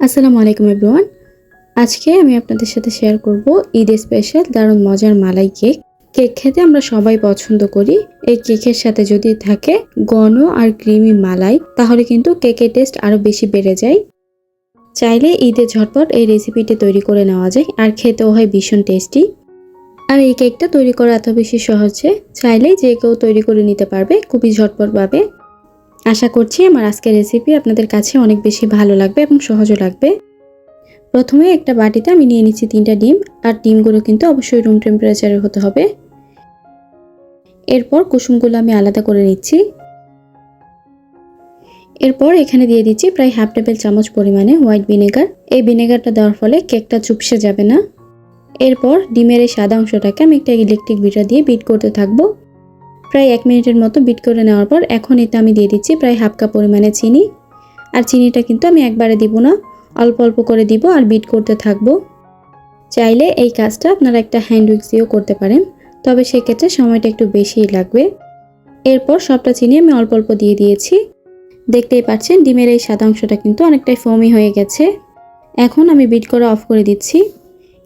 আসসালামু আলাইকুম এভরিওয়ান। আজকে আমি আপনাদের সাথে শেয়ার করব ঈদের স্পেশাল দারুণ মজার মালাই কেক। কেক খেতে আমরা সবাই পছন্দ করি। এই কেকের সাথে যদি থাকে ঘন আর ক্রিমি মালাই, তাহলে কিন্তু কেকের টেস্ট আরও বেশি বেড়ে যায়। চাইলে ঈদের ঝটপট এই রেসিপিটি তৈরি করে নেওয়া যায়, আর খেতেও হয় ভীষণ টেস্টি আর এই কেকটা তৈরি করা এত বেশি সহজে চাইলেই যে কেউ তৈরি করে নিতে পারবে খুবই ঝটপটভাবে। আশা করছি আমার আজকের রেসিপি আপনাদের কাছে অনেক বেশি ভালো লাগবে এবং সহজও লাগবে। প্রথমে একটা বাটিতে আমি নিয়ে নিচ্ছি তিনটা ডিম, আর ডিমগুলো কিন্তু অবশ্যই রুম টেম্পারেচারের হতে হবে। এরপর কুসুমগুলো আমি আলাদা করে নিচ্ছি। এরপর এখানে দিয়ে দিচ্ছি প্রায় হাফ টেবিল চামচ পরিমাণে হোয়াইট ভিনেগার এই ভিনেগারটা দেওয়ার ফলে কেকটা চুপসে যাবে না। এরপর ডিমের এই সাদা অংশটাকে আমি একটা ইলেকট্রিক বিটার দিয়ে বিট করতে থাকব। প্রায় এক মিনিটের মতো বিট করে নেওয়ার পর এখন এতে আমি দিয়ে দিচ্ছি প্রায় হাফ কাপ পরিমাণে চিনি। আর চিনিটা কিন্তু আমি একবারে দিব না, অল্প অল্প করে দিব আর বিট করতে থাকব। চাইলে এই কাজটা আপনারা একটা হ্যান্ড উইক্স দিয়েও করতে পারেন, তবে সেক্ষেত্রে সময়টা একটু বেশিই লাগবে। এরপর সবটা চিনি আমি অল্প অল্প দিয়ে দিয়েছি। দেখতেই পাচ্ছেন, ডিমের এই সাদা অংশটা কিন্তু অনেকটাই ফমি হয়ে গেছে। এখন আমি বিট করা অফ করে দিচ্ছি।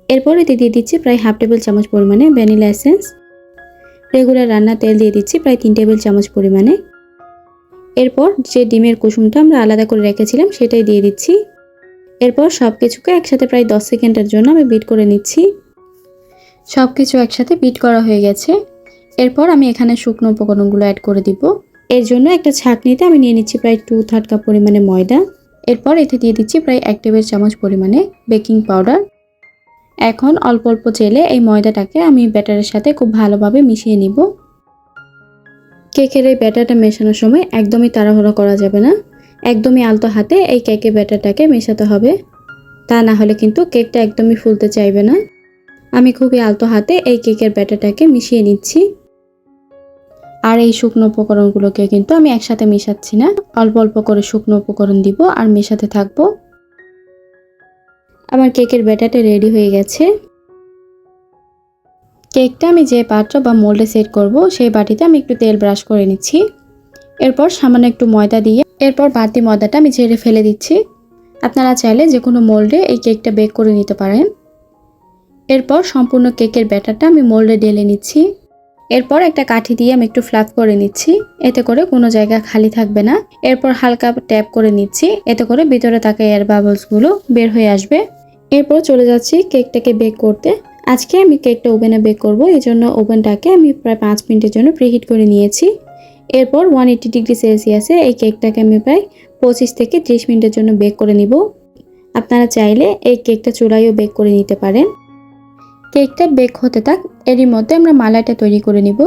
এরপর এতে দিয়ে দিচ্ছি প্রায় হাফ টেবিল চামচ পরিমাণে ভ্যানিলা এসেন্স রেগুলার রান্না তেল দিয়ে দিচ্ছি প্রায় তিন টেবিল চামচ পরিমাণে। এরপর যে ডিমের কুসুমটা আমরা আলাদা করে রেখেছিলাম সেটাই দিয়ে দিচ্ছি। এরপর সব কিছুকে একসাথে প্রায় দশ সেকেন্ডের জন্য আমি বিট করে নিচ্ছি। সব কিছু একসাথে বিট করা হয়ে গেছে। এরপর আমি এখানে শুকনো উপকরণগুলো অ্যাড করে দিব। এর জন্য একটা ছাঁকনিতে আমি নিয়ে নিচ্ছি প্রায় টু থার্ড কাপ পরিমাণে ময়দা। এরপর এতে দিয়ে দিচ্ছি প্রায় এক টেবিল চামচ পরিমাণে বেকিং পাউডার এখন অল্প অল্প চেলে এই ময়দাটাকে আমি ব্যাটারের সাথে খুব ভালোভাবে মিশিয়ে নিব। কেকের এই ব্যাটারটা মেশানোর সময় একদমই তাড়াহুড়ো করা যাবে না। একদমই আলতো হাতে এই কেকের ব্যাটারটাকে মেশাতে হবে। তা না হলে কিন্তু কেকটা একদমই ফুলতে চাইবে না। আমি খুবই আলতো হাতে এই কেকের ব্যাটারটাকে মিশিয়ে নিচ্ছি। আর এই শুকনো উপকরণগুলোকে কিন্তু আমি একসাথে মেশাচ্ছি না। অল্প অল্প করে শুকনো উপকরণ দিব আর মেশাতে থাকব। আমার কেকের ব্যাটারটা রেডি হয়ে গেছে। কেকটা আমি যে পাত্র বা মোল্ডে সেট করব, সেই বাটিতে আমি একটু তেল ব্রাশ করে নিচ্ছি। এরপর সামান্য একটু ময়দা দিয়ে, এরপর বাড়তি ময়দাটা আমি ঝেড়ে ফেলে দিচ্ছি। আপনারা চাইলে যে কোনো মোল্ডে এই কেকটা বেক করে নিতে পারেন। এরপর সম্পূর্ণ কেকের ব্যাটারটা আমি মোল্ডে ঢেলে নিচ্ছি। এরপর একটা কাঠি দিয়ে আমি একটু ফ্লাপ করে নিচ্ছি, এতে করে কোনো জায়গা খালি থাকবে না। এরপর হালকা ট্যাপ করে নিচ্ছি, এতে করে ভিতরে থাকা এয়ার বাবলসগুলো বের হয়ে আসবে। এরপর চলে যাচ্ছি কেকটাকে বেক করতে। আজকে আমি কেকটা ওভেনে বেক করব, এই জন্য ওভেনটাকে আমি প্রায় পাঁচ মিনিটের জন্য প্রিহিট করে নিয়েছি। এরপর ওয়ান এইটি ডিগ্রি সেলসিয়াসে এই কেকটাকে আমি প্রায় পঁচিশ থেকে ত্রিশ মিনিটের জন্য বেক করে নিব। আপনারা চাইলে এই কেকটা চূড়াইও বেক করে নিতে পারেন। কেকটা বেক হতে থাক, এরই মধ্যে আমরা মালাইটা তৈরি করে নিব।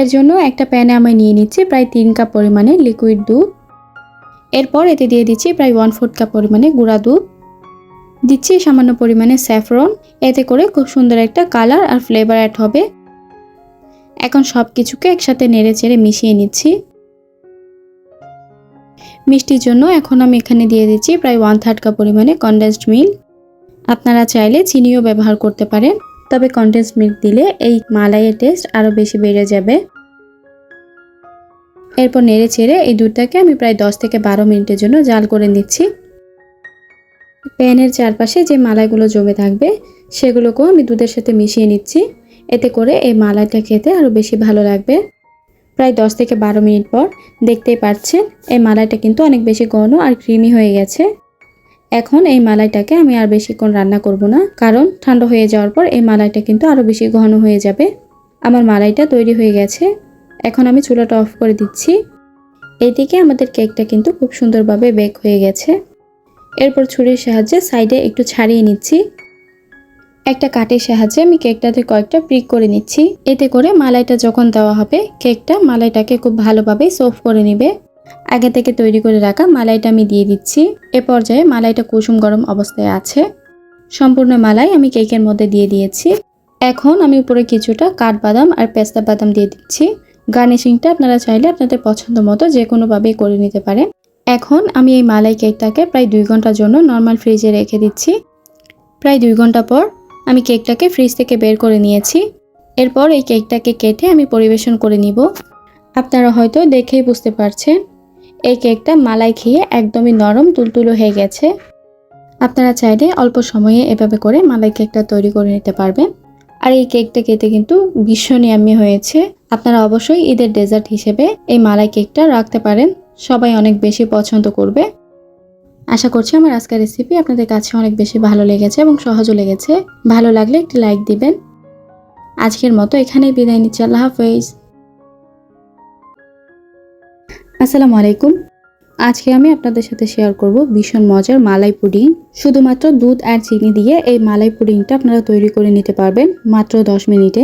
এর জন্য একটা প্যানে আমি নিয়ে নিচ্ছি প্রায় তিন কাপ পরিমাণে লিকুইড দুধ। এরপর এতে দিয়ে দিচ্ছি প্রায় ওয়ান ফোর্থ কাপ পরিমাণে গুঁড়া দুধ। দিচ্ছি সামান্য পরিমাণে স্যাফরন। এতে করে খুব সুন্দর একটা কালার আর ফ্লেভার অ্যাড হবে। এখন সব কিছুকে একসাথে নেড়ে চেড়ে মিশিয়ে নিচ্ছি। মিষ্টির জন্য এখন আমি এখানে দিয়ে দিচ্ছি প্রায় ওয়ান থার্ড কাপ পরিমাণে কনডেন্সড মিল্ক আপনারা চাইলে চিনিও ব্যবহার করতে পারেন, তবে কনডেন্সড মিল্ক দিলে এই মালাইয়ের টেস্ট আরও বেশি বেড়ে যাবে। এরপর নেড়ে চেড়ে এই দুধটাকে আমি প্রায় দশ থেকে বারো মিনিটের জন্য জাল করে নিচ্ছি। প্যানের চারপাশে যে মালাইগুলো জমে থাকবে, সেগুলোকেও আমি দুধের সাথে মিশিয়ে নিচ্ছি। এতে করে এই মালাইটা খেতে আরও বেশি ভালো লাগবে। প্রায় দশ থেকে বারো মিনিট পর দেখতেই পাচ্ছেন এই মালাইটা কিন্তু অনেক বেশি ঘন আর ক্রিমি হয়ে গেছে। এখন এই মালাইটাকে আমি আর বেশিক্ষণ রান্না করব না, কারণ ঠান্ডা হয়ে যাওয়ার পর এই মালাইটা কিন্তু আরও বেশি ঘন হয়ে যাবে। আমার মালাইটা তৈরি হয়ে গেছে। এখন আমি চুলাটা অফ করে দিচ্ছি। এইদিকে আমাদের কেকটা কিন্তু খুব সুন্দরভাবে বেক হয়ে গেছে। এরপর ছুরির সাহায্যে সাইডে একটু ছাড়িয়ে নিচ্ছি। একটা কাঠের সাহায্যে আমি কেকটাতে কয়েকটা প্রিক করে নিচ্ছি। এতে করে মালাইটা যখন দেওয়া হবে, কেকটা মালাইটাকে খুব ভালোভাবে সোফ করে নেবে। আগে থেকে তৈরি করে রাখা মালাইটা আমি দিয়ে দিচ্ছি। এ পর্যায়ে মালাইটা কুসুম গরম অবস্থায় আছে। সম্পূর্ণ মালাই আমি কেকের মধ্যে দিয়ে দিয়েছি। এখন আমি উপরে কিছুটা কাঠবাদাম আর পেস্তা বাদাম দিয়ে দিচ্ছি। গার্নিশিংটা আপনারা চাইলে আপনাদের পছন্দ মতো যে কোনোভাবেই করে নিতে পারেন। এখন আমি এই মালাই কেকটাকে প্রায় দুই ঘণ্টার জন্য নর্মাল ফ্রিজে রেখে দিচ্ছি। প্রায় দুই ঘণ্টা পর আমি কেকটাকে ফ্রিজ থেকে বের করে নিয়েছি। এরপর এই কেকটাকে কেটে আমি পরিবেশন করে নিব। আপনারা হয়তো দেখেই বুঝতে পারছেন, এই কেকটা মালাই খেয়ে একদমই নরম তুলতুলো হয়ে গেছে। আপনারা চাইলে অল্প সময়ে এভাবে করে মালাই কেকটা তৈরি করে নিতে পারবেন। আর এই কেকটা খেতে কিন্তু ভীষণ ইয়াম্মি হয়েছে। আপনারা অবশ্যই ঈদের ডেজার্ট হিসেবে এই মালাই কেকটা রাখতে পারেন। সবাই অনেক বেশি পছন্দ করবে। আশা করছি আমার আজকের রেসিপি আপনাদের কাছে অনেক বেশি ভালো লেগেছে এবং সহজও লেগেছে। ভালো লাগলে একটি লাইক দিবেন। আজকের মতো এখানেই বিদায় নিচ্ছি। আল্লাহ হাফেজ। আসসালামু আলাইকুম। আজকে আমি আপনাদের সাথে শেয়ার করব ভীষণ মজার মালাই পুডিং। শুধুমাত্র দুধ আর চিনি দিয়ে এই মালাই পুডিংটা আপনারা তৈরি করে নিতে পারবেন মাত্র 10 মিনিটে।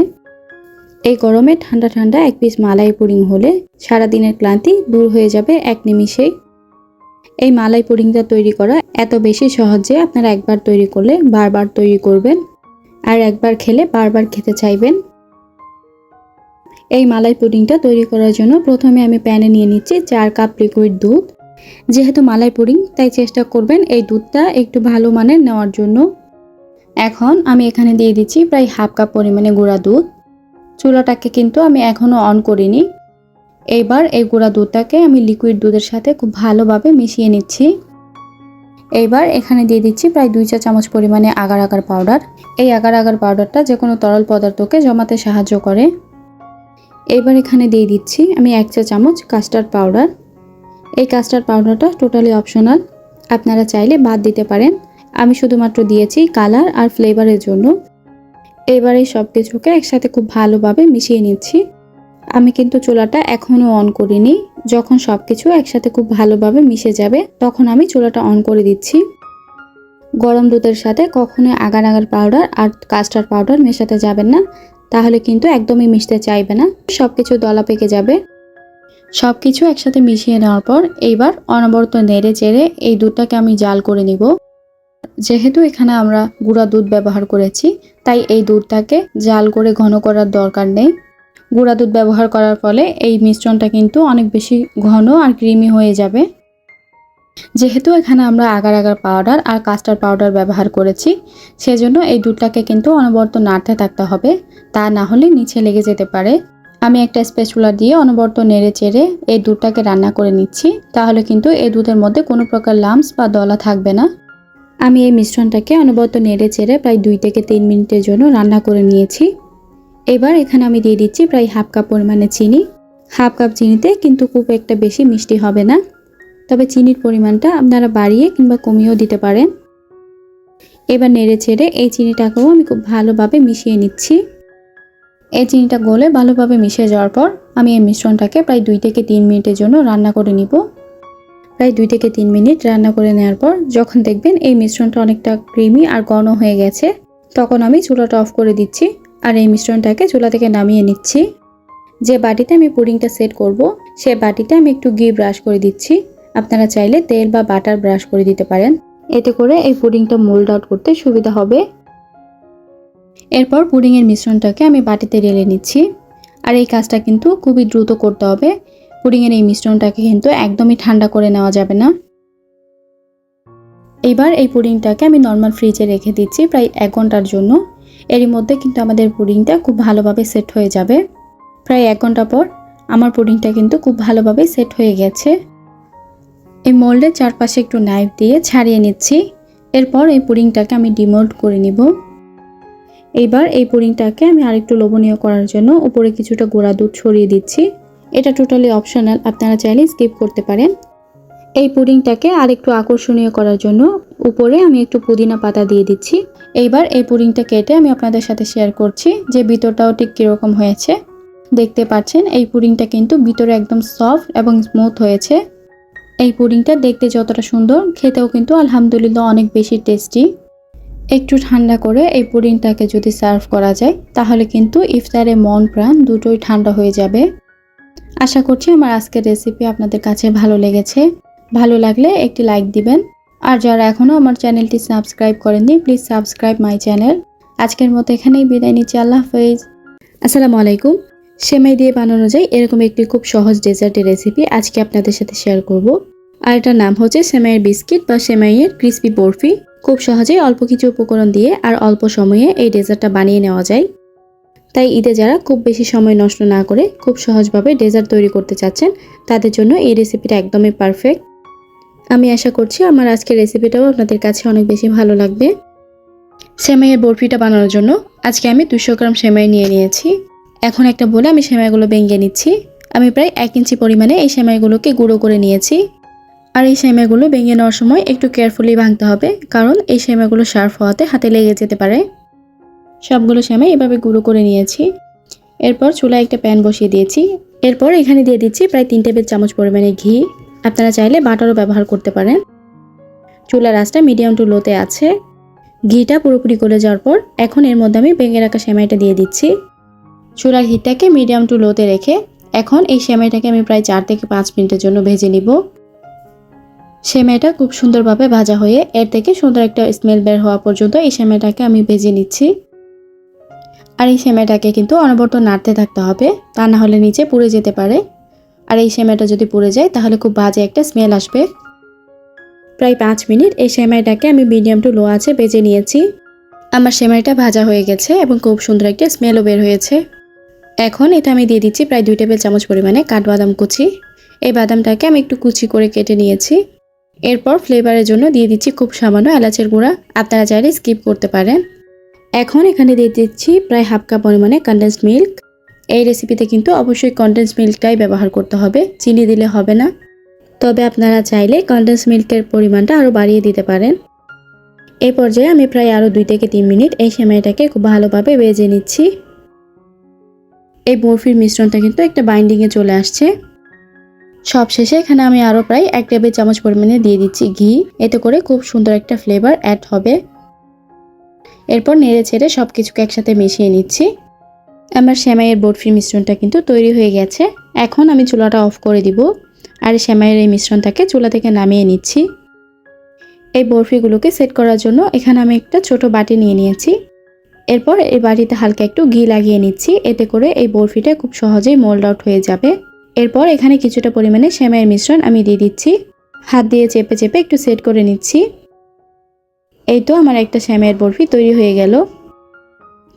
এই গরমে ঠান্ডা ঠান্ডা এক পিস মালাই পুডিং হলে সারা দিনের ক্লান্তি দূর হয়ে যাবে এক নিমিষেই। এই মালাই পুডিংটা তৈরি করা এত বেশি সহজ যে আপনারা একবার তৈরি করলে বারবার তৈরি করবেন আর একবার খেলে বারবার খেতে চাইবেন। এই মালাই পুডিংটা তৈরি করার জন্য প্রথমে আমি প্যানে নিয়ে নিচ্ছি চার কাপ লিকুইড দুধ। যেহেতু মালাই পুডিং, তাই চেষ্টা করবেন এই দুধটা একটু ভালো মানের নেওয়ার জন্য। এখন আমি এখানে দিয়ে দিচ্ছি প্রায় হাফ কাপ পরিমাণে গুঁড়া দুধ। চুলাটাকে কিন্তু আমি এখনও অন করিনি। এইবার এই গুঁড়া দুধটাকে আমি লিকুইড দুধের সাথে খুব ভালোভাবে মিশিয়ে নিচ্ছি। এইবার এখানে দিয়ে দিচ্ছি প্রায় দুই চা চামচ পরিমাণে আগার আগার পাউডার এই আগার আগার পাউডারটা যে কোনো তরল পদার্থকে জমাতে সাহায্য করে। এইবার এখানে দিয়ে দিচ্ছি আমি এক চা চামচ কাস্টার্ড পাউডার এই কাস্টার্ড পাউডারটা টোটালি অপশনাল আপনারা চাইলে বাদ দিতে পারেন। আমি শুধুমাত্র দিয়েছি কালার আর ফ্লেভারের জন্য। এবার সব কিছুকে একসাথে খুব ভালোভাবে মিশিয়ে নিচ্ছি। আমি কিন্তু চুলাটা এখনও অন করিনি। যখন সব কিছু একসাথে খুব ভালোভাবে মিশে যাবে, তখন আমি চুলাটা অন করে দিচ্ছি। গরম দুধের সাথে কখনোই আগার আগার পাউডার আর কাস্টার্ড পাউডার মেশাতে যাবেন না। তাহলে কিন্তু একদমই মিশতে চাইবে না। সব কিছু দলা পেকে যাবে। সব কিছু একসাথে মিশিয়ে নেওয়ার পর এইবার অনবরত নেড়ে চেড়ে এই দুধটাকে আমি জাল করে নিব। যেহেতু এখানে আমরা গুঁড়া দুধ ব্যবহার করেছি, তাই এই দুধটাকে জাল করে ঘন করার দরকার নেই। গুঁড়া দুধ ব্যবহার করার ফলে এই মিশ্রণটা কিন্তু অনেক বেশি ঘন আর ক্রিমি হয়ে যাবে। যেহেতু এখানে আমরা আগার আগার পাউডার আর কাস্টার্ড পাউডার ব্যবহার করেছি, সেজন্য এই দুধটাকে কিন্তু অনবরত নাড়তে থাকতে হবে, তা না হলে নিচে লেগে যেতে পারে। আমি একটা স্পেচুলা দিয়ে অনবরত নেড়ে চেড়ে এই দুধটাকে রান্না করে নিচ্ছি, তাহলে কিন্তু এই দুধের মধ্যে কোনো প্রকার লামস বা দলা থাকবে না। আমি এই মিশ্রণটাকে অনবরত নেড়ে চেড়ে প্রায় দুই থেকে তিন মিনিটের জন্য রান্না করে নিয়েছি। এবার এখানে আমি দিয়ে দিচ্ছি প্রায় হাফ কাপ পরিমাণে চিনি। হাফ কাপ চিনিতে কিন্তু খুব একটা বেশি মিষ্টি হবে না। তবে চিনির পরিমাণটা আপনারা বাড়িয়ে কিংবা কমিয়েও দিতে পারেন। এবার নেড়ে ছেড়ে এই চিনিটাকেও আমি খুব ভালোভাবে মিশিয়ে নিচ্ছি। এই চিনিটা গলে ভালোভাবে মিশে যাওয়ার পর আমি এই মিশ্রণটাকে প্রায় দুই থেকে তিন মিনিটের জন্য রান্না করে নিব। প্রায় দুই থেকে তিন মিনিট রান্না করে নেওয়ার পর যখন দেখবেন এই মিশ্রণটা অনেকটা ক্রিমি আর ঘন হয়ে গেছে, তখন আমি চুলাটা অফ করে দিচ্ছি আর এই মিশ্রণটাকে চুলা থেকে নামিয়ে নিচ্ছি। যে বাটিতে আমি পুডিংটা সেট করব, সে বাটিতে আমি একটু ঘি ব্রাশ করে দিচ্ছি। আপনারা চাইলে তেল বা বাটার ব্রাশ করে দিতে পারেন। এতে করে এই পুডিংটা মোল্ড আউট করতে সুবিধা হবে। এরপর পুডিংয়ের মিশ্রণটাকে আমি বাটিতে ঢেলে নিচ্ছি। আর এই কাজটা কিন্তু খুবই দ্রুত করতে হবে। পুডিংয়ের এই মিশ্রণটাকে কিন্তু একদমই ঠান্ডা করে নেওয়া যাবে না। এবার এই পুডিংটাকে আমি নর্মাল ফ্রিজে রেখে দিচ্ছি প্রায় এক ঘণ্টার জন্য। এরই মধ্যে কিন্তু আমাদের পুডিংটা খুব ভালোভাবে সেট হয়ে যাবে। প্রায় এক ঘণ্টা পর আমার পুডিংটা কিন্তু খুব ভালোভাবে সেট হয়ে গেছে। এই মোল্ডের চারপাশে একটু নাইফ দিয়ে ছাড়িয়ে নিচ্ছি। এরপর এই পুডিংটাকে আমি ডিমোল্ড করে নিব। এইবার এই পুডিংটাকে আমি আরেকটু লোভনীয় করার জন্য উপরে কিছুটা গোড়া দুধ ছড়িয়ে দিচ্ছি। এটা টোটালি অপশনাল আপনারা চাইলে স্কিপ করতে পারেন। এই পুডিংটাকে আরেকটু আকর্ষণীয় করার জন্য উপরে আমি একটু পুদিনা পাতা দিয়ে দিচ্ছি। এইবার এই পুডিংটা কেটে আমি আপনাদের সাথে শেয়ার করছি যে ভিতরটাও ঠিক কীরকম হয়েছে। দেখতে পাচ্ছেন, এই পুডিংটা কিন্তু ভিতরে একদম সফট এবং স্মুথ হয়েছে। এই পুডিংটা দেখতে যতটা সুন্দর, খেতেও কিন্তু আলহামদুলিল্লাহ অনেক বেশি টেস্টি একটু ঠান্ডা করে এই পুডিংটাকে যদি সার্ভ করা যায়, তাহলে কিন্তু ইফতারে মন প্রাণ দুটোই ঠান্ডা হয়ে যাবে। আশা করছি আমার আজকের রেসিপি আপনাদের কাছে ভালো লেগেছে। ভালো লাগলে একটি লাইক দিবেন। আর যারা এখনও আমার চ্যানেলটি সাবস্ক্রাইব করেননি প্লিজ সাবস্ক্রাইব মাই চ্যানেল আজকের মতো এখানেই বিদায় নিচ্ছি, আল্লাহ হাফেজ। আসসালামু আলাইকুম। সেমাই দিয়ে বানানো যায় এরকম একটি খুব সহজ ডেজার্টের রেসিপি আজকে আপনাদের সাথে শেয়ার করব। আর এটার নাম হচ্ছে সেমাইয়ের বিস্কিট বা সেমাইয়ের ক্রিসপি বরফি। খুব সহজেই অল্প কিছু উপকরণ দিয়ে আর অল্প সময়ে এই ডেজার্টটা বানিয়ে নেওয়া যায়। তাই ঈদে যারা খুব বেশি সময় নষ্ট না করে খুব সহজভাবে ডেজার্ট তৈরি করতে চাচ্ছেন, তাদের জন্য এই রেসিপিটা একদমই পারফেক্ট। আমি আশা করছি আমার আজকের রেসিপিটাও আপনাদের কাছে অনেক বেশি ভালো লাগবে। সেমাইয়ের বরফিটা বানানোর জন্য আজকে আমি দুশো গ্রাম সেমাই নিয়ে নিয়েছি। এখন একটা বলে আমি সেমাইগুলো ভেঙে নিচ্ছি। আমি প্রায় এক ইঞ্চি পরিমাণে এই সেমাইগুলোকে গুঁড়ো করে নিয়েছি। আর এই সেমাইগুলো ভেঙে নেওয়ার সময় একটু কেয়ারফুলি ভাঙতে হবে, কারণ এই সেমাইগুলো শার্প হওয়াতে হাতে লেগে যেতে পারে। সবগুলো সেমাই এভাবে গুঁড়ো করে নিয়েছি। এরপর চুলায় একটা প্যান বসিয়ে দিয়েছি। এরপর এখানে দিয়ে দিচ্ছি প্রায় তিন টেবিল চামচ পরিমাণে ঘি। আপনারা চাইলে বাটারও ব্যবহার করতে পারেন। চুলার আঁচটা মিডিয়াম টু লোতে আছে। ঘিটা পুরোপুরি গলে যাওয়ার পর এখন এর মধ্যে আমি ভেঙে রাখা সেমাইটা দিয়ে দিচ্ছি। চুলার হিটটাকে মিডিয়াম টু লোতে রেখে এখন এই সেমাইটাকে আমি প্রায় চার থেকে পাঁচ মিনিটের জন্য ভেজে নিব। সেমাইটা খুব সুন্দরভাবে ভাজা হয়ে এর থেকে সুন্দর একটা স্মেল বের হওয়া পর্যন্ত এই সেমাইটাকে আমি ভেজে নিচ্ছি। আর এই সেমাইটাকে কিন্তু অনবরত নাড়তে থাকতে হবে, তা না হলে নিচে পুড়ে যেতে পারে। আর এই সেমাইটা যদি পুড়ে যায়, তাহলে খুব বাজে একটা স্মেল আসবে। প্রায় পাঁচ মিনিট এই সেমাইটাকে আমি মিডিয়াম টু লো আছে বেজে নিয়েছি। আমার সেমাইটা ভাজা হয়ে গেছে এবং খুব সুন্দর একটা স্মেলও বের হয়েছে। এখন এটা আমি দিয়ে দিচ্ছি প্রায় দুই টেবিল চামচ পরিমাণে কাঠবাদাম কুচি। এই বাদামটাকে আমি একটু কুচি করে কেটে নিয়েছি। এরপর ফ্লেভারের জন্য দিয়ে দিচ্ছি খুব সামান্য এলাচের গুঁড়া। আপনারা চাইলে স্কিপ করতে পারেন। এখন এখানে দিয়ে দিচ্ছি প্রায় হাফ কাপ পরিমাণে কনডেন্সড মিল্ক এই রেসিপিতে কিন্তু অবশ্যই কনডেন্স মিল্কটাই ব্যবহার করতে হবে, চিনি দিলে হবে না। তবে আপনারা চাইলে কনডেন্স মিল্কের পরিমাণটা আরও বাড়িয়ে দিতে পারেন। এই পর্যায়ে আমি প্রায় আরও দুই থেকে তিন মিনিট এই সেমাইটাকে খুব ভালোভাবে বেজে নিচ্ছি। এই বরফির মিশ্রণটা কিন্তু একটা বাইন্ডিংয়ে চলে আসছে। সব শেষে এখানে আমি আরও প্রায় এক টেবিল চামচ পরিমাণে দিয়ে দিচ্ছি ঘি। এতে করে খুব সুন্দর একটা ফ্লেভার অ্যাড হবে। এরপর নেড়ে ছেড়ে সব কিছুকে একসাথে মিশিয়ে নিচ্ছি। আমার সেমাইয়ের বরফির মিশ্রণটা কিন্তু তৈরি হয়ে গেছে। এখন আমি চুলাটা অফ করে দিব আর সেমাইয়ের এই মিশ্রণটাকে চুলা থেকে নামিয়ে নিচ্ছি। এই বরফিগুলোকে সেট করার জন্য এখানে আমি একটা ছোট বাটি নিয়ে নিয়েছি। এরপর এই বাটিতে হালকা একটু ঘি লাগিয়ে নিচ্ছি। এতে করে এই বরফিটা খুব সহজেই মোল্ড আউট হয়ে যাবে। এরপর এখানে কিছুটা পরিমাণে সেমাইয়ের মিশ্রণ আমি দিয়ে দিচ্ছি। হাত দিয়ে চেপে চেপে একটু সেট করে নিচ্ছি। এই তো আমার একটা শ্যামের বরফি তৈরি হয়ে গেল।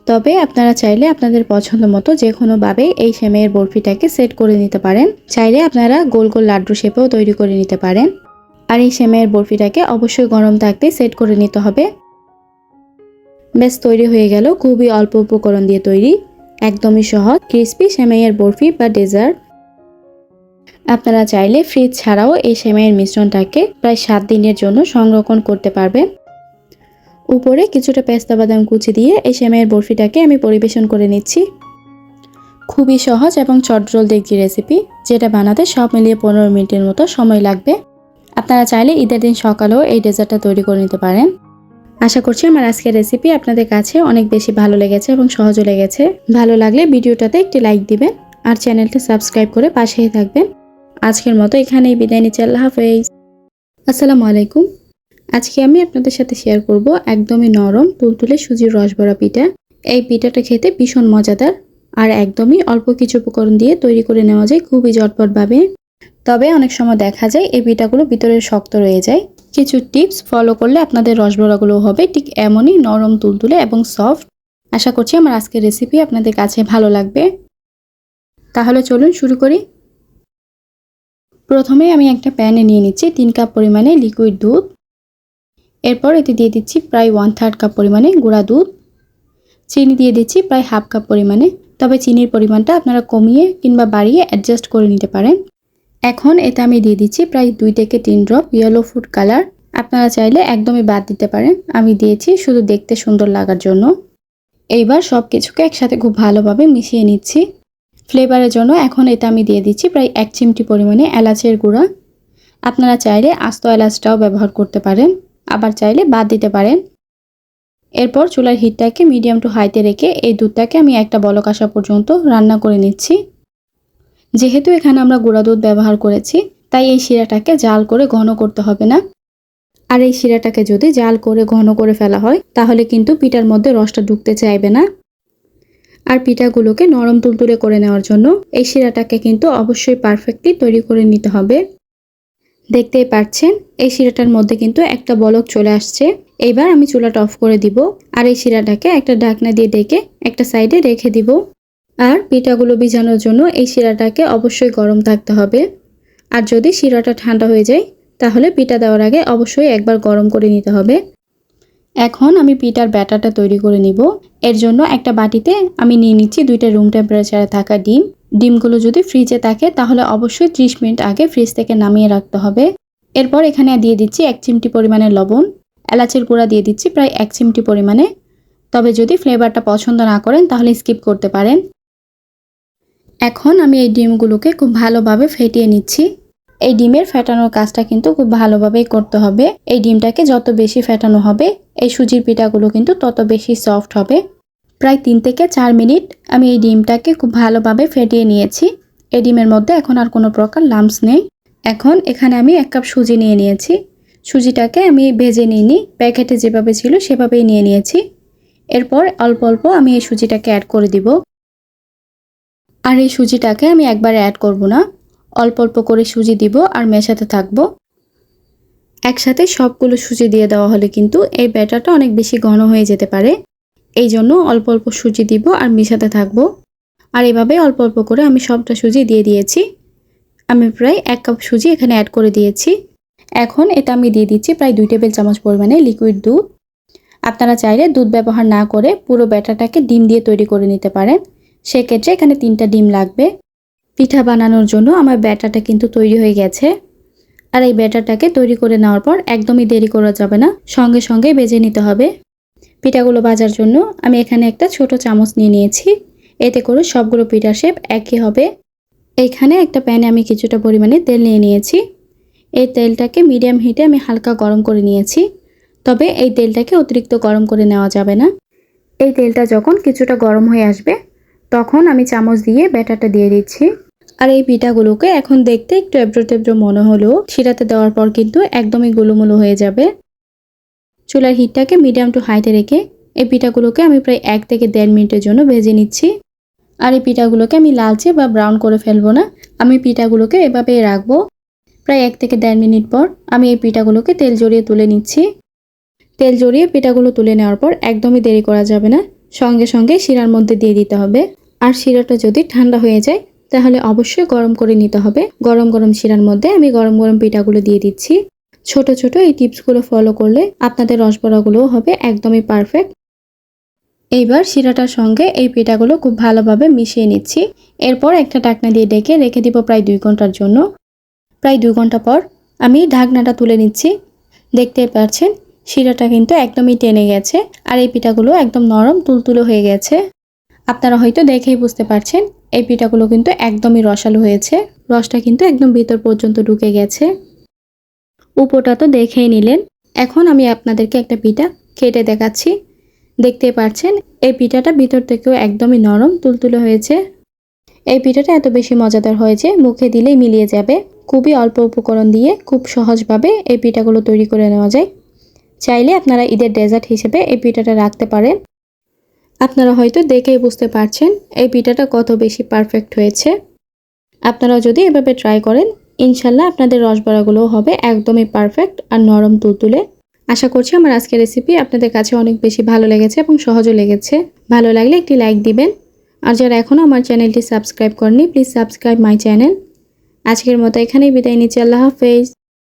তবে আপনারা চাইলে আপনাদের পছন্দ মতো যে কোনোভাবে এই সেমাইয়ের বরফিটাকে সেট করে নিতে পারেন। চাইলে আপনারা গোল গোল লাড্ডু শেপেও তৈরি করে নিতে পারেন। আর এই সেমাইয়ের বরফিটাকে অবশ্যই গরম থাকতে সেট করে নিতে হবে। বেশ তৈরি হয়ে গেল খুবই অল্প উপকরণ দিয়ে তৈরি। একদমই সহজ, ক্রিস্পি সেমাইয়ের বরফি বা ডেজার্ট। আপনারা চাইলে ফ্রিজ ছাড়াও এই সেমাইয়ের মিশ্রণটাকে প্রায় সাত দিনের জন্য সংরক্ষণ করতে পারবেন। উপরে কিছুটা পেস্তা বাদাম কুচি দিয়ে এই সেমাইয়ের বরফিটাকে আমি পরিবেশন করে নিচ্ছি। খুবই সহজ এবং চটজলদি একটি রেসিপি, যেটা বানাতে সব মিলিয়ে পনেরো মিনিটের মতো সময় লাগবে। আপনারা চাইলে ঈদের দিন সকালেও এই ডেজার্টটা তৈরি করে নিতে পারেন। আশা করছি আমার আজকের রেসিপি আপনাদের কাছে অনেক বেশি ভালো লেগেছে এবং সহজও লেগেছে। ভালো লাগলে ভিডিওটাতে একটি লাইক দিবেন আর চ্যানেলটা সাবস্ক্রাইব করে পাশেই থাকবেন। আজকের মতো এখানেই বিদায় নিচ্ছি, আল্লাহ হাফেজ। আসসালামু আলাইকুম। আজকে আমি আপনাদের সাথে শেয়ার করব একদমই নরম তুলতুলে সুজির রসবড়া পিঠা। এই পিঠাটা খেতে ভীষণ মজাদার আর একদমই অল্প কিছু উপকরণ দিয়ে তৈরি করে নেওয়া যায় খুবই জটপটভাবে। তবে অনেক সময় দেখা যায় এই পিঠাগুলো ভিতরে শক্ত রয়ে যায়। কিছু টিপস ফলো করলে আপনাদের রসবড়াগুলো হবে ঠিক এমনই নরম তুলতুলে এবং সফট আশা করছি আমার আজকের রেসিপি আপনাদের কাছে ভালো লাগবে। তাহলে চলুন শুরু করি। প্রথমে আমি একটা প্যানে নিয়ে নিচ্ছি তিন কাপ পরিমাণে লিকুইড দুধ। এরপর এতে দিয়ে দিচ্ছি প্রায় ওয়ান থার্ড কাপ পরিমাণে গুঁড়া দুধ। চিনি দিয়ে দিচ্ছি প্রায় হাফ কাপ পরিমাণে। তবে চিনির পরিমাণটা আপনারা কমিয়ে কিংবা বাড়িয়ে অ্যাডজাস্ট করে নিতে পারেন। এখন এতে আমি দিয়ে দিচ্ছি প্রায় দুই থেকে তিন ড্রপ ইয়েলো ফুড কালার আপনারা চাইলে একদমই বাদ দিতে পারেন। আমি দিয়েছি শুধু দেখতে সুন্দর লাগার জন্য। এইবার সব কিছুকে একসাথে খুব ভালোভাবে মিশিয়ে নিচ্ছি। ফ্লেভারের জন্য এখন এটা আমি দিয়ে দিচ্ছি প্রায় এক চিমটি পরিমাণে এলাচের গুঁড়া। আপনারা চাইলে আস্ত এলাচটাও ব্যবহার করতে পারেন। আবার চাইলে বাদ দিতে পারেন। এরপর চুলার হিটটাকে মিডিয়াম টু হাইতে রেখে এই দুধটাকে আমি একটা বলক আসা পর্যন্ত রান্না করে নিচ্ছি। যেহেতু এখানে আমরা গুঁড়া দুধ ব্যবহার করেছি, তাই এই শিরাটাকে জাল করে ঘন করতে হবে না। আর এই শিরাটাকে যদি জাল করে ঘন করে ফেলা হয়, তাহলে কিন্তু পিঠার মধ্যে রসটা ঢুকতে চাইবে না। আর পিঠাগুলোকে নরম তুলতুলে করে নেওয়ার জন্য এই শিরাটাকে কিন্তু অবশ্যই পারফেক্টলি তৈরি করে নিতে হবে। দেখতেই পাচ্ছেন, এই শিরাটার মধ্যে কিন্তু একটা বলক চলে আসছে। এইবার আমি চুলাটা অফ করে দিব আর এই শিরাটাকে একটা ঢাকনা দিয়ে ডেকে একটা সাইডে রেখে দিব। আর পিঠাগুলো ভিজানোর জন্য এই শিরাটাকে অবশ্যই গরম থাকতে হবে। আর যদি শিরাটা ঠান্ডা হয়ে যায়, তাহলে পিঠা দেওয়ার আগে অবশ্যই একবার গরম করে নিতে হবে। এখন আমি পিঠার ব্যাটারটা তৈরি করে নিব। এর জন্য একটা বাটিতে আমি নিয়ে নিচ্ছি দুইটা রুম টেম্পারেচারে থাকা ডিম। ডিমগুলো যদি ফ্রিজে থাকে, তাহলে অবশ্যই ত্রিশ মিনিট আগে ফ্রিজ থেকে নামিয়ে রাখতে হবে। এরপর এখানে দিয়ে দিচ্ছি এক চিমটি পরিমাণে লবণ। এলাচের গুঁড়া দিয়ে দিচ্ছি প্রায় এক চিমটি পরিমাণে। তবে যদি ফ্লেভারটা পছন্দ না করেন, তাহলে স্কিপ করতে পারেন। এখন আমি এই ডিমগুলোকে খুব ভালোভাবে ফেটিয়ে নিচ্ছি। এই ডিমের ফেটানোর কাজটা কিন্তু খুব ভালোভাবেই করতে হবে। এই ডিমটাকে যত বেশি ফেটানো হবে, এই সুজির পিঠাগুলো কিন্তু তত বেশি সফট হবে। প্রায় তিন থেকে চার মিনিট আমি এই ডিমটাকে খুব ভালোভাবে ফেটিয়ে নিয়েছি। এই ডিমের মধ্যে এখন আর কোনো প্রকার লাম্পস নেই। এখন এখানে আমি এক কাপ সুজি নিয়ে নিয়েছি। সুজিটাকে আমি ভেজে নিইনি, প্যাকেটে যেভাবে ছিল সেভাবেই নিয়ে নিয়েছি। এরপর অল্প অল্প আমি এই সুজিটাকে অ্যাড করে দিব। আর এই সুজিটাকে আমি একবারে অ্যাড করব না। অল্প অল্প করে সুজি দিব আর মেশাতে থাকব। একসাথে সবগুলো সুজি দিয়ে দেওয়া হলে কিন্তু এই ব্যাটারটা অনেক বেশি ঘন হয়ে যেতে পারে। এই জন্য অল্প অল্প সুজি দিব আর মিশাতে থাকব। আর এভাবে অল্প অল্প করে আমি সবটা সুজি দিয়ে দিয়েছি। আমি প্রায় এক কাপ সুজি এখানে অ্যাড করে দিয়েছি। এখন এটা আমি দিয়ে দিচ্ছি প্রায় দুই টেবিল চামচ পরিমাণে লিকুইড দুধ। আপনারা চাইলে দুধ ব্যবহার না করে পুরো ব্যাটাটাকে ডিম দিয়ে তৈরি করে নিতে পারেন। সেক্ষেত্রে এখানে তিনটা ডিম লাগবে। পিঠা বানানোর জন্য আমার ব্যাটাটা কিন্তু তৈরি হয়ে গেছে। আর এই ব্যাটারটাকে তৈরি করে নেওয়ার পর একদমই দেরি করা যাবে না। সঙ্গে সঙ্গে বেজে নিতে হবে। পিঠাগুলো ভাজার জন্য আমি এখানে একটা ছোট চামচ নিয়ে নিয়েছি। এতে করে সবগুলো পিঠার শেপ একই হবে। এইখানে একটা প্যানে আমি কিছুটা পরিমাণে তেল নিয়ে নিয়েছি। এই তেলটাকে মিডিয়াম হিটে আমি হালকা গরম করে নিয়েছি। তবে এই তেলটাকে অতিরিক্ত গরম করে নেওয়া যাবে না। এই তেলটা যখন কিছুটা গরম হয়ে আসবে, তখন আমি চামচ দিয়ে ব্যাটারটা দিয়ে দিচ্ছি। আর এই পিঠাগুলোকে এখন দেখতে একটু এবড়ো টেবড়ো মনে হলেও শিরাতে দেওয়ার পর কিন্তু একদমই গুলোমুলো হয়ে যাবে। চুলার হিটটাকে মিডিয়াম টু হাইতে রেখে এই পিঠাগুলোকে আমি প্রায় এক থেকে দেড় মিনিটের জন্য ভেজে নিচ্ছি। আর এই পিঠাগুলোকে আমি লালচে বা ব্রাউন করে ফেলব না। আমি পিঠাগুলোকে এভাবেই রাখব। প্রায় এক থেকে দেড় মিনিট পর আমি এই পিঠাগুলোকে তেল জড়িয়ে তুলে নিচ্ছি। তেল জড়িয়ে পিঠাগুলো তুলে নেওয়ার পর একদমই দেরি করা যাবে না। সঙ্গে সঙ্গে শিরার মধ্যে দিয়ে দিতে হবে। আর শিরাটা যদি ঠান্ডা হয়ে যায়, তাহলে অবশ্যই গরম করে নিতে হবে। গরম গরম শিরার মধ্যে আমি গরম গরম পিঠাগুলো দিয়ে দিচ্ছি। ছোট ছোট এই টিপসগুলো ফলো করলে আপনাদের রসবড়াগুলোও হবে একদমই পারফেক্ট এইবার শিরাটার সঙ্গে এই পিঠাগুলো খুব ভালোভাবে মিশিয়ে নিচ্ছি। এরপর একটা ঢাকনা দিয়ে ডেকে রেখে দিব প্রায় দুই ঘণ্টার জন্য। প্রায় দুই ঘণ্টা পর আমি ঢাকনাটা তুলে নিচ্ছি। দেখতে পাচ্ছেন, শিরাটা কিন্তু একদমই টেনে গেছে আর এই পিঠাগুলো একদম নরম তুলতুলো হয়ে গেছে। আপনারা হয়তো দেখেই বুঝতে পারছেন, এই পিঠাগুলো কিন্তু একদমই রসালো হয়েছে। রসটা কিন্তু একদম ভিতর পর্যন্ত ঢুকে গেছে। উপরটা তো দেখেই নিলেন। এখন আমি আপনাদেরকে একটা পিঠা কেটে দেখাচ্ছি। দেখতে পাচ্ছেন, এই পিঠাটা ভিতর থেকেও একদমই নরম, তুলতুলে হয়েছে। এই পিঠাটা এত বেশি মজাদার হয়েছে, মুখে দিলেই মিলিয়ে যাবে। খুবই অল্প উপকরণ দিয়ে খুব সহজভাবে এই পিঠাগুলো তৈরি করে নেওয়া যায়। চাইলে আপনারা ঈদের ডেজার্ট হিসেবে এই পিঠাটা রাখতে পারেন। আপনারা হয়তো দেখেই বুঝতে পারছেন, এই পিঠাটা কত বেশি পারফেক্ট হয়েছে। আপনারা যদি এভাবে ট্রাই করেন ইনশাল্লাহ আপনাদের রসবড়াগুলোও হবে একদমই পারফেক্ট আর নরম তুলতুলে। আশা করছি আমার আজকের রেসিপি আপনাদের কাছে অনেক বেশি ভালো লেগেছে এবং সহজও লেগেছে। ভালো লাগলে একটি লাইক দিবেন। আর যারা এখনও আমার চ্যানেলটি সাবস্ক্রাইব করেনি প্লিজ সাবস্ক্রাইব মাই চ্যানেল আজকের মতো এখানেই বিদায় নিচ্ছি। আল্লাহ হাফেজ।